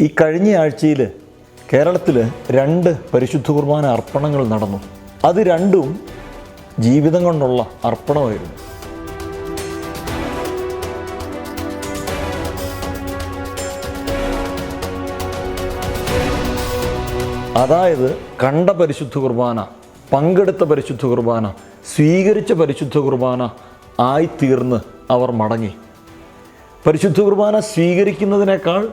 ഈ കഴിഞ്ഞ ആഴ്ചയിൽ കേരളത്തിൽ രണ്ട് പരിശുദ്ധ കുർബാന അർപ്പണങ്ങൾ നടന്നു. അത് രണ്ടും ജീവിതം കൊണ്ടുള്ള അർപ്പണമായിരുന്നു. അതായത് കണ്ട പരിശുദ്ധ കുർബാന പങ്കെടുത്ത പരിശുദ്ധ കുർബാന സ്വീകരിച്ച പരിശുദ്ധ കുർബാന ആയിത്തീർന്ന് അവർ മടങ്ങി. പരിശുദ്ധ കുർബാന സ്വീകരിക്കുന്നതിനേക്കാൾ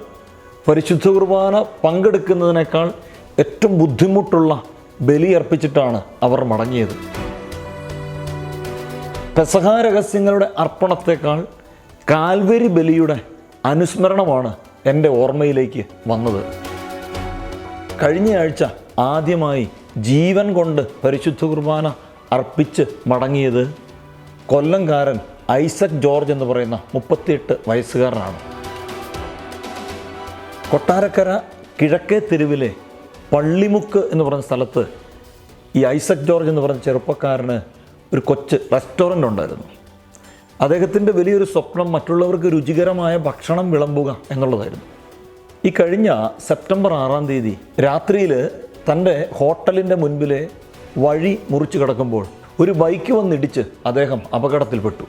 പരിശുദ്ധ കുർബാന പങ്കെടുക്കുന്നതിനേക്കാൾ ഏറ്റവും ബുദ്ധിമുട്ടുള്ള ബലി അർപ്പിച്ചിട്ടാണ് അവർ മടങ്ങിയത്. പെസഹ രഹസ്യങ്ങളുടെ അർപ്പണത്തേക്കാൾ കാൽവരി ബലിയുടെ അനുസ്മരണമാണ് എന്റെ ഓർമ്മയിലേക്ക് വന്നത്. കഴിഞ്ഞയാഴ്ച ആദ്യമായി ജീവൻ കൊണ്ട് പരിശുദ്ധ കുർബാന അർപ്പിച്ച് മടങ്ങിയത് കൊല്ലംകാരൻ ഐസക് ജോർജ് എന്ന് പറയുന്ന മുപ്പത്തിയെട്ട് വയസ്സുകാരനാണ്. കൊട്ടാരക്കര കിഴക്കേ തെരുവിലെ പള്ളിമുക്ക് എന്ന് പറഞ്ഞ സ്ഥലത്ത് ഈ ഐസക് ജോർജ് എന്ന് പറഞ്ഞ ചെറുപ്പക്കാരന് ഒരു കൊച്ച് റെസ്റ്റോറന്റ് ഉണ്ടായിരുന്നു. അദ്ദേഹത്തിന്റെ വലിയൊരു സ്വപ്നം മറ്റുള്ളവർക്ക് രുചികരമായ ഭക്ഷണം വിളമ്പുക എന്നുള്ളതായിരുന്നു. ഈ കഴിഞ്ഞ സെപ്റ്റംബർ ആറാം തീയതി രാത്രിയിൽ തന്റെ ഹോട്ടലിന്റെ മുൻപിലെ വഴി മുറിച്ച് കിടക്കുമ്പോൾ ഒരു ബൈക്ക് വന്നിടിച്ച് അദ്ദേഹം അപകടത്തിൽപ്പെട്ടു.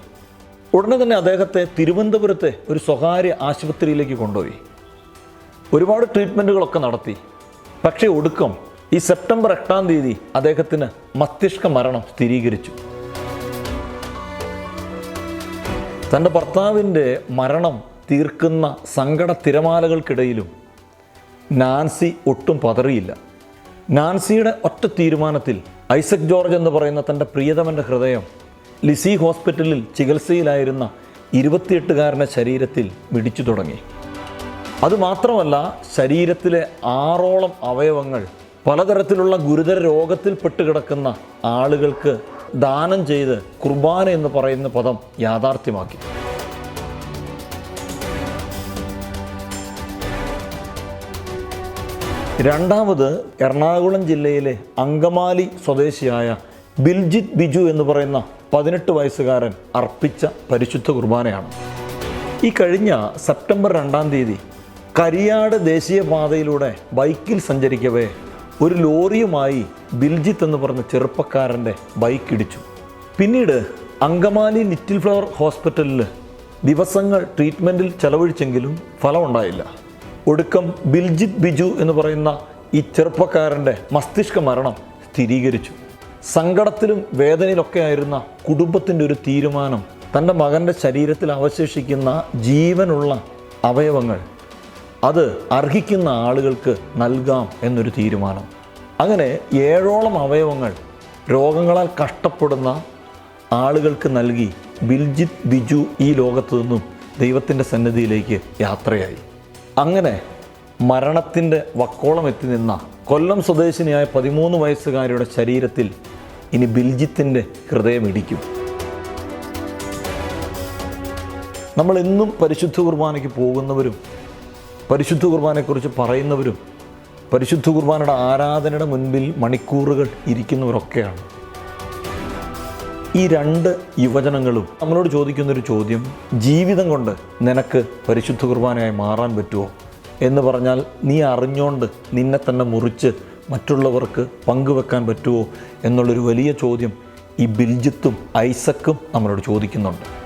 ഉടനെ തന്നെ അദ്ദേഹത്തെ തിരുവനന്തപുരത്തെ ഒരു സ്വകാര്യ ആശുപത്രിയിലേക്ക് കൊണ്ടുപോയി. ഒരുപാട് ട്രീറ്റ്മെന്റുകളൊക്കെ നടത്തി. പക്ഷേ ഒടുക്കം ഈ സെപ്റ്റംബർ എട്ടാം തീയതി അദ്ദേഹത്തിന് മസ്തിഷ്ക മരണം സ്ഥിരീകരിച്ചു. തന്റെ ഭർത്താവിന്റെ മരണം തീർക്കുന്ന സങ്കട തിരമാലകൾക്കിടയിലും നാൻസി ഒട്ടും പതറിയില്ല. നാൻസിയുടെ ഒറ്റ തീരുമാനത്തിൽ ഐസക് ജോർജ് എന്ന് പറയുന്ന തന്റെ പ്രിയതമന്റെ ഹൃദയം ലിസി ഹോസ്പിറ്റലിൽ ചികിത്സയിലായിരുന്ന ഇരുപത്തിയെട്ടുകാരന്റെ ശരീരത്തിൽ മിടിച്ചു തുടങ്ങി. അതുമാത്രമല്ല ശരീരത്തിലെ ആറോളം അവയവങ്ങൾ പലതരത്തിലുള്ള ഗുരുതര രോഗത്തിൽ പെട്ടുകിടക്കുന്ന ആളുകൾക്ക് ദാനം ചെയ്ത് കുർബാന എന്ന് പറയുന്ന പദം യാഥാർത്ഥ്യമാക്കി. രണ്ടാമത് എറണാകുളം ജില്ലയിലെ അങ്കമാലി സ്വദേശിയായ ബിൽജിത് ബിജു എന്ന് പറയുന്ന പതിനെട്ട് വയസ്സുകാരൻ അർപ്പിച്ച പരിശുദ്ധ കുർബാനയാണ്. ഈ കഴിഞ്ഞ സെപ്റ്റംബർ രണ്ടാം തീയതി കരിയാട് ദേശീയപാതയിലൂടെ ബൈക്കിൽ സഞ്ചരിക്കവേ ഒരു ലോറിയുമായി ബിൽജിത്ത് എന്ന് പറഞ്ഞ ചെറുപ്പക്കാരന്റെ ബൈക്ക് ഇടിച്ചു. പിന്നീട് അങ്കമാലി ലിറ്റിൽ ഫ്ലവർ ഹോസ്പിറ്റലിൽ ദിവസങ്ങൾ ട്രീറ്റ്മെന്റിൽ ചെലവഴിച്ചെങ്കിലും ഫലമുണ്ടായില്ല. ഒടുക്കം ബിൽജിത് ബിജു എന്ന് പറയുന്ന ഈ ചെറുപ്പക്കാരന്റെ മസ്തിഷ്ക മരണം സ്ഥിരീകരിച്ചു. സങ്കടത്തിലും വേദനയിലൊക്കെ ആയിരുന്ന കുടുംബത്തിന്റെ ഒരു തീരുമാനം തന്റെ മകന്റെ ശരീരത്തിൽ അവശേഷിക്കുന്ന ജീവനുള്ള അവയവങ്ങൾ അത് അർഹിക്കുന്ന ആളുകൾക്ക് നൽകാം എന്നൊരു തീരുമാനം. അങ്ങനെ ഏഴോളം അവയവങ്ങൾ രോഗങ്ങളാൽ കഷ്ടപ്പെടുന്ന ആളുകൾക്ക് നൽകി ബിൽജിത് ബിജു ഈ ലോകത്തു നിന്നും ദൈവത്തിന്റെ സന്നിധിയിലേക്ക് യാത്രയായി. അങ്ങനെ മരണത്തിന്റെ വക്കോളം എത്തി നിന്ന കൊല്ലം സ്വദേശിനിയായ പതിമൂന്ന് വയസ്സുകാരിയുടെ ശരീരത്തിൽ ഇനി ബിൽജിത്തിന്റെ ഹൃദയമിടിക്കും നമ്മൾ എന്നും പരിശുദ്ധ കുർബാനയ്ക്ക് പോകുന്നവരും പരിശുദ്ധ കുർബാനയെക്കുറിച്ച് പറയുന്നവരും പരിശുദ്ധ കുർബാനയുടെ ആരാധനയുടെ മുൻപിൽ മണിക്കൂറുകൾ ഇരിക്കുന്നവരൊക്കെയാണ്. ഈ രണ്ട് യുവജനങ്ങളും നമ്മളോട് ചോദിക്കുന്നൊരു ചോദ്യം ജീവിതം കൊണ്ട് നിനക്ക് പരിശുദ്ധ കുർബാനയായി മാറാൻ പറ്റുമോ എന്ന് പറഞ്ഞാൽ നീ അറിഞ്ഞുകൊണ്ട് നിന്നെ തന്നെ മുറിച്ച് മറ്റുള്ളവർക്ക് പങ്കുവെക്കാൻ പറ്റുമോ എന്നുള്ളൊരു വലിയ ചോദ്യം ഈ ബിൽജിത്തും ഐസക്കും നമ്മളോട് ചോദിക്കുന്നുണ്ട്.